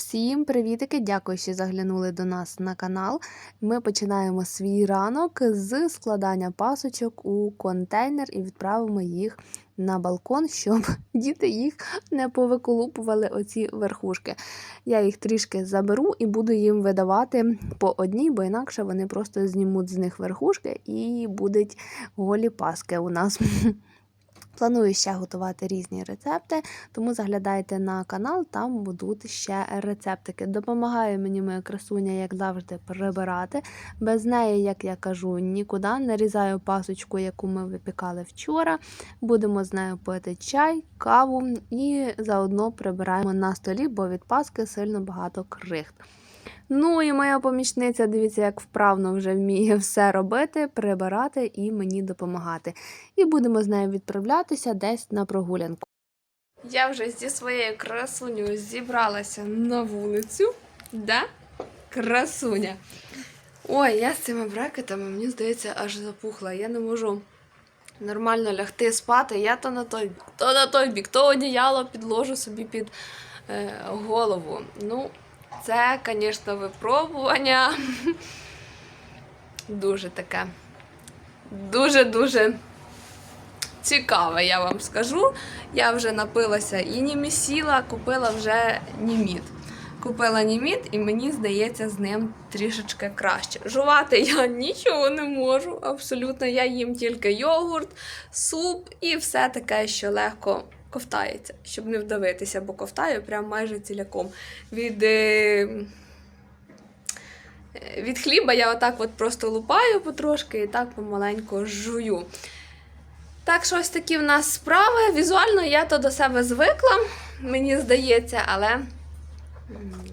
Всім привітики! Дякую, що заглянули до нас на канал. Ми починаємо свій ранок з складання пасочок у контейнер і відправимо їх на балкон, щоб діти їх не повиколупували оці верхушки. Я їх трішки заберу і буду їм видавати по одній, бо інакше вони просто знімуть з них верхушки і будуть голі паски у нас. Планую ще готувати різні рецепти, тому заглядайте на канал, там будуть ще рецептики. Допомагає мені моя красуня, як завжди, прибирати. Без неї, як я кажу, нікуди. Нарізаю пасочку, яку ми випікали вчора. Будемо з нею пити чай, каву і заодно прибираємо на столі, бо від паски сильно багато крихт. Ну і моя помічниця, дивіться, як вправно вже вміє все робити, прибирати і мені допомагати. І будемо з нею відправлятися десь на прогулянку. Я вже зі своєю красунею зібралася на вулицю. Да? Красуня. Ой, я з цими брекетами, мені здається, аж запухла. Я не можу нормально лягти спати. Я то на той бік, то на той бік, то одіяло підложу собі під е, голову. Ну, це, звісно, випробування. Дуже таке. Дуже-дуже цікаве, я вам скажу. Я вже напилася і німісіла, купила вже німіт. Купила німіт, і мені здається, з ним трішечки краще. Жувати я нічого не можу. Абсолютно, я їм тільки йогурт, суп і все таке, що легко ковтається, щоб не вдавитися, бо ковтаю прям майже ціляком. Від, е, від хліба я отак от просто лупаю потрошки і так помаленьку жую. Так що ось такі в нас справи. Візуально я то до себе звикла, мені здається, але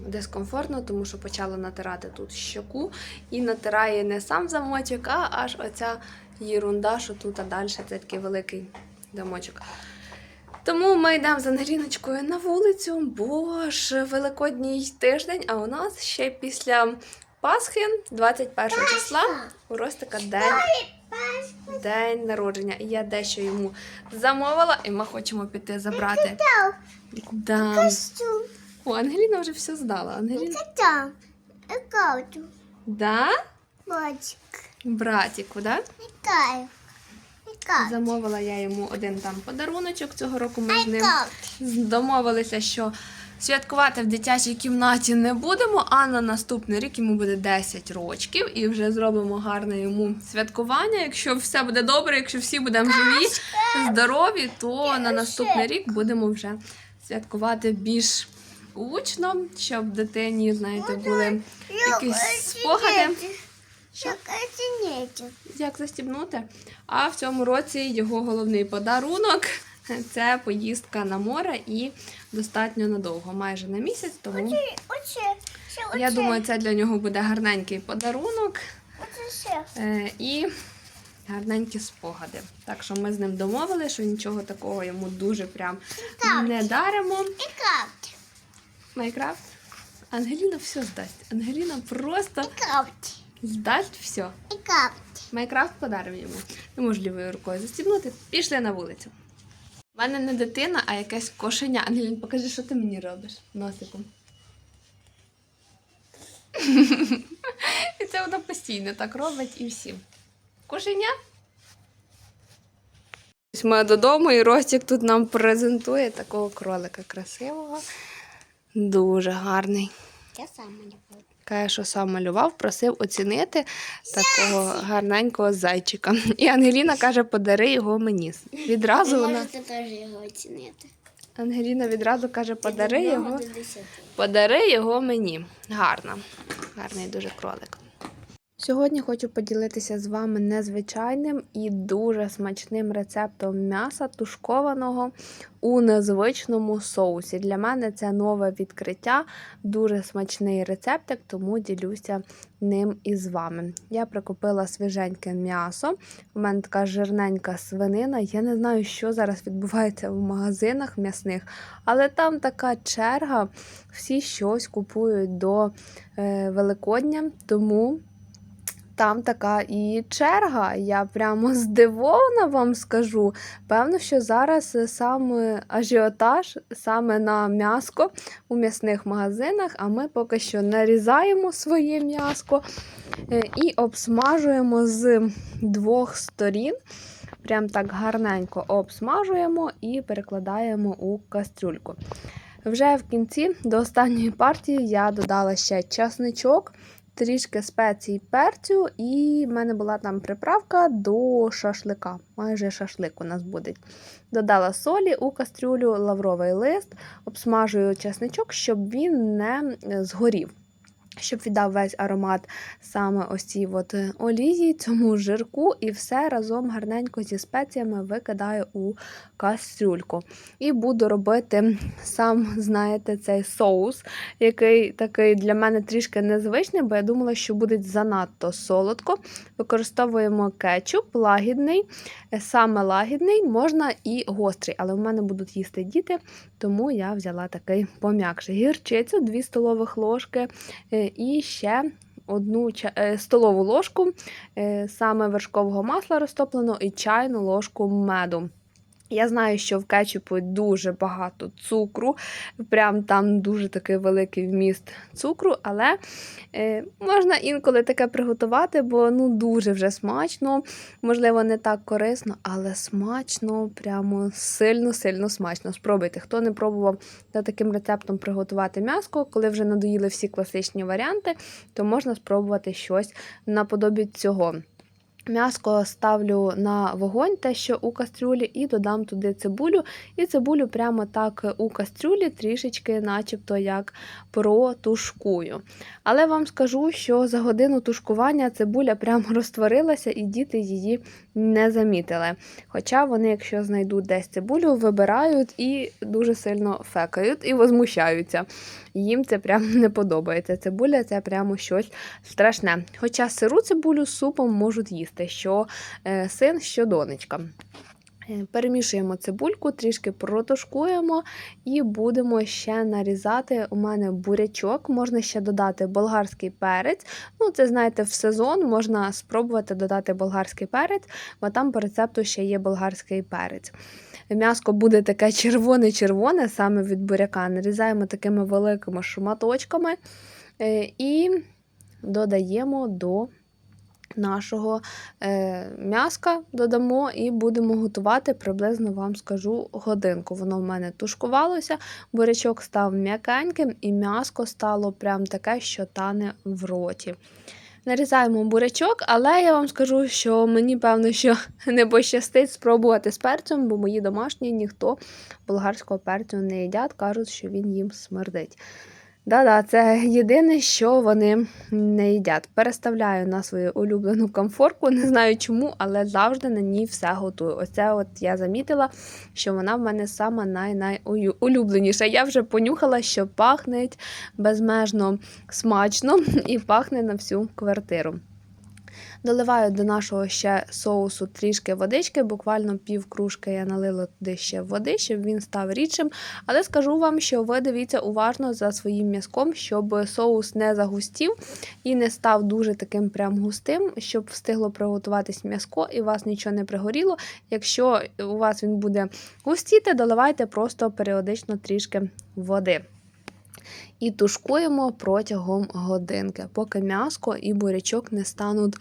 дискомфортно, тому що почала натирати тут щоку і натирає не сам замочок, а аж оця єрунда, що тут а далі це такий великий замочок. Тому ми йдемо з Ангеліночкою на вулицю, бо ж великодній тиждень, а у нас ще після Пасхи, 21 числа, у Ростика день, день народження. І я дещо йому замовила, і ми хочемо піти забрати. Да. О, Ангеліна вже все здала. Ангеліна. Да? Бочик. Братіку, да? Кайф. Замовила я йому один там подаруночок. Цього року ми з ним домовилися, що святкувати в дитячій кімнаті не будемо, а на наступний рік йому буде 10 років і вже зробимо гарне йому святкування. Якщо все буде добре, якщо всі будемо живі, здорові, то на наступний рік будемо вже святкувати більш гучно, щоб дитині, знаєте, були якісь спогади. Що? Як застібнути? А в цьому році його головний подарунок це поїздка на море і достатньо надовго, майже на місяць. Тому Оце, ще оце. я думаю, це для нього буде гарненький подарунок е, і гарненькі спогади. Так що ми з ним домовили, що нічого такого йому дуже прям не даримо. І крафт. Майкрафт. Ангеліна все здасть. Ангеліна просто І здасть все. І крафт. Майкрафт подаримо йому. Не можу лівою рукою застібнути. Пішли на вулицю. У мене не дитина, а якесь кошеня. Ангелін, покажи, що ти мені робиш носиком. І це вона постійно так робить і всім. Кошеня. Ми додому, і Ростік тут нам презентує такого кролика красивого. Дуже гарний. Я сама не буду. Каже, що сам малював, просив оцінити такого гарненького зайчика. І Ангеліна каже, подари його мені. Відразу Ви вона можете теж його оцінити. Ангеліна відразу каже, подари одного його, до десяти. подари його мені. Гарно. Гарний дуже кролик. Сьогодні хочу поділитися з вами незвичайним і дуже смачним рецептом м'яса тушкованого у незвичному соусі. Для мене це нове відкриття, дуже смачний рецептик, тому ділюся ним із вами. Я прикупила свіженьке м'ясо. У мене така жирненька свинина. Я не знаю, що зараз відбувається в магазинах м'ясних, але там така черга, всі щось купують до е, Великодня, тому там така і черга. Я прямо здивована вам скажу. Певно, що зараз саме ажіотаж саме на м'яско у м'ясних магазинах, а ми поки що нарізаємо своє м'яско е, і обсмажуємо з двох сторін. Прям так гарненько обсмажуємо і перекладаємо у кастрюльку. Вже в кінці до останньої партії я додала ще часничок, трішки спецій перцю, і в мене була там приправка до шашлика. Майже шашлик у нас буде. Додала солі у кастрюлю, лавровий лист, обсмажую чесничок, щоб він не е, згорів. Щоб віддав весь аромат саме ось цій от е, олії, цьому жирку, і все разом гарненько зі спеціями викидаю у кастрюльку. І буду робити сам, знаєте, цей соус, який такий для мене трішки незвичний, бо я думала, що буде занадто солодко. Використовуємо кетчуп лагідний, е, саме лагідний, можна і гострий, але в мене будуть їсти діти, тому я взяла такий пом'якший. Гірчицю 2 столових ложки е, і ще одну е, столову ложку е, саме вершкового масла розтопленого і чайну ложку меду. Я знаю, що в кетчупу дуже багато цукру, прям там дуже такий великий вміст цукру, але е, можна інколи таке приготувати, бо ну дуже вже смачно. Можливо, не так корисно, але смачно, прямо сильно-сильно смачно. Спробуйте. Хто не пробував за таким рецептом приготувати м'яско, коли вже надоїли всі класичні варіанти, то можна спробувати щось наподобі цього. М'яско ставлю на вогонь, те, що у кастрюлі, і додам туди цибулю. І цибулю прямо так у кастрюлі трішечки, начебто, як протушкую. Але вам скажу, що за годину тушкування цибуля прямо розтворилася, і діти її не замітили. Хоча вони, якщо знайдуть десь цибулю, вибирають і дуже сильно фекають і возмущаються. Їм це прям не подобається. Цибуля це прямо щось страшне. Хоча сиру цибулю з супом можуть їсти, що е, син, що донечка. Е, Перемішуємо цибульку, трішки протушкуємо і будемо ще нарізати. У мене бурячок, можна ще додати болгарський перець. Ну, це знаєте, в сезон можна спробувати додати болгарський перець, бо там по рецепту ще є болгарський перець. М'яско буде таке червоне-червоне, саме від буряка. Нарізаємо такими великими шматочками е, і додаємо до нашого е, м'яска додамо і будемо готувати приблизно вам скажу годинку. Воно в мене тушкувалося, бурячок став м'якеньким, і м'яско стало прям таке, що тане в роті. Нарізаємо бурячок, але я вам скажу, що мені певно, що не пощастить спробувати з перцем, бо мої домашні ніхто болгарського перцю не їдять, кажуть, що він їм смердить. Да-да, це єдине, що вони не їдять. Переставляю на свою улюблену комфорку, не знаю чому, але завжди на ній все готую. Оце от я замітила, що вона в мене сама найулюбленіша. Я вже понюхала, що пахне безмежно смачно і пахне на всю квартиру. Доливаю до нашого ще соусу трішки водички, буквально пів кружки я налила туди ще води, щоб він став рідшим. Але скажу вам, що ви дивіться уважно за своїм м'язком, щоб соус не загустів і не став дуже таким прям густим, щоб встигло приготуватись м'язко і у вас нічого не пригоріло. Якщо у вас він буде густіти, доливайте просто періодично трішки води. І тушкуємо протягом годинки, поки м'яско і бурячок не стануть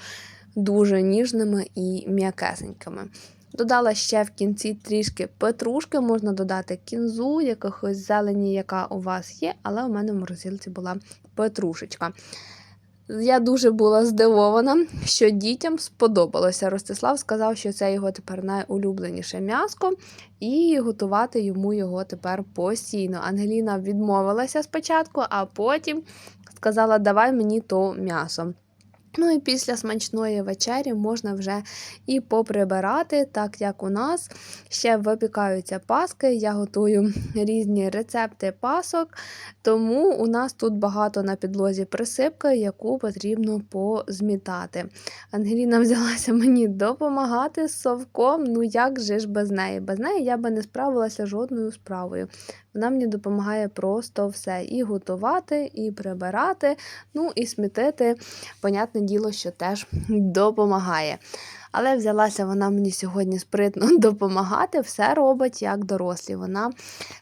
дуже ніжними і м'якесенькими. Додала ще в кінці трішки петрушки, можна додати кінзу, якихось зелені, яка у вас є, але у мене в морозилці була петрушечка. Я дуже була здивована, що дітям сподобалося. Ростислав сказав, що це його тепер найулюбленіше м'яско, і готувати йому його тепер постійно. Ангеліна відмовилася спочатку, а потім сказала: Давай мені то м'ясо. Ну і після смачної вечері можна вже і поприбирати, так як у нас ще випікаються паски. Я готую різні рецепти пасок, тому у нас тут багато на підлозі присипки, яку потрібно позмітати. Ангеліна взялася мені допомагати з совком. Ну як же ж без неї? Без неї я би не справилася жодною справою. Вона мені допомагає просто все і готувати, і прибирати, ну і смітити, понятне діло, що теж допомагає. Але взялася вона мені сьогодні спритно допомагати, все робить як дорослі. Вона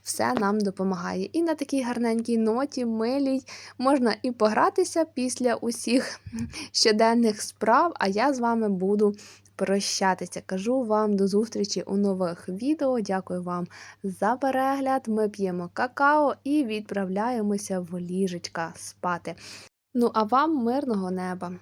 все нам допомагає. І на такій гарненькій ноті, милій, можна і погратися після усіх щоденних справ. А я з вами буду прощатися. Кажу вам до зустрічі у нових відео. Дякую вам за перегляд. Ми п'ємо какао і відправляємося в ліжечка спати. Ну а вам мирного неба!